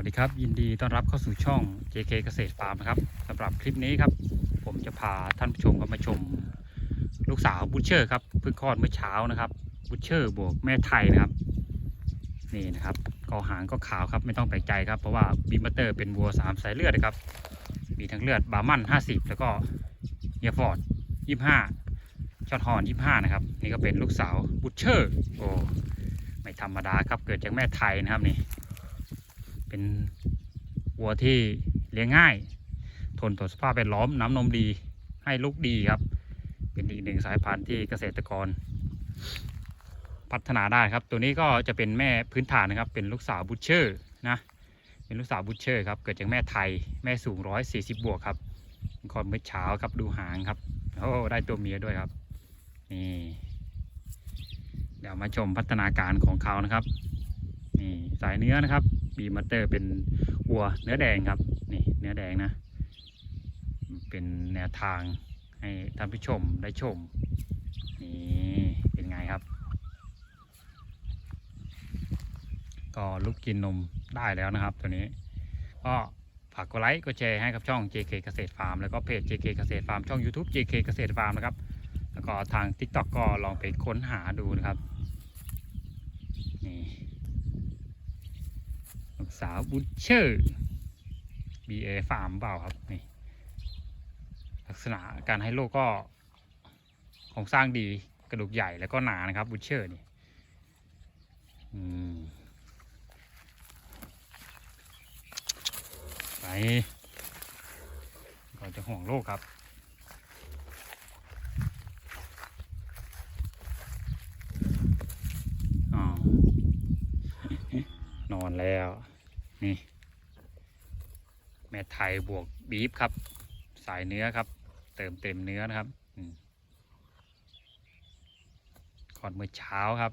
วัสดีครับยินดีต้อนรับเข้าสู่ช่อง JK เกษตรฟาร์มนะครับสำหรับคลิปนี้ครับ ผมจะพาท่านผู้ชมครับมาชม ลูกสาวบุชเชอร์ครับเพิ่งคลอดเมื่อเช้านะครับบุชเชอร์บวกแม่ไทยนะครับ นี่นะครับกอหางก็ขาวครับไม่ต้องแปลกใจครับเพราะว่าบีมเตอร์เป็นวัวสามสายเลือดนะครับ มีทั้งเลือดบาร์มัน 50 แล้วก็เฮียฟอร์ด 25 ชอตฮอน25 นะครับ นี่ก็เป็นลูกสาวบุชเชอร์โอ้ไม่ธรรมดาครับเกิดจากแม่ไทยนะครับนี่ เป็นวัวที่เลี้ยงง่าย ทนต่อสภาพแวดล้อมน้ำนมดีให้ลูกดีครับ เป็นอีกหนึ่งสายพันธุ์ที่เกษตรกร พัฒนาได้ครับ ตัวนี้ก็จะเป็นแม่พื้นฐานนะครับ เป็นลูกสาวบุชเชอร์นะเป็นลูกสาวบุชเชอร์ครับเกิดจากแม่ไทยแม่สูงร้อยสี่สิบบวกครับคอนเมื่อเช้าครับดูหางครับโอ้ได้ตัวเมียด้วยครับนี่เดี๋ยวมาชมพัฒนาการของเขานะครับนี่สายเนื้อนะครับ บีมัตเตอร์เป็นวัวเนื้อแดงครับ นี่เนื้อแดงนะ เป็นแนวทางให้ท่านผู้ชมได้ชม นี่เป็นไงครับ ก็ลุกกินนมได้แล้วนะครับตัวนี้ ก็ฝากกดไลค์กดแชร์ให้กับช่อง JK เกษตรฟาร์มแล้วก็เพจ JK เกษตรฟาร์มช่อง YouTube JK เกษตรฟาร์มนะครับ แล้วก็ทาง TikTok ก็ลองไปค้นหาดูนะครับ นี่ ลูก สาวบุชเชอร์ BA ฟาร์มเปล่าครับนี่ลักษณะการให้โลกก็โครงสร้างดีกระดูกใหญ่แล้วก็หนานะครับบุชเชอร์นี่ไปก่อนจะห่วงโลกครับนอนแล้ว นี่ แม่ไทยบวกบีฟครับ สายเนื้อครับ เติมเต็มเนื้อนะครับก่อนเมื่อเช้าครับ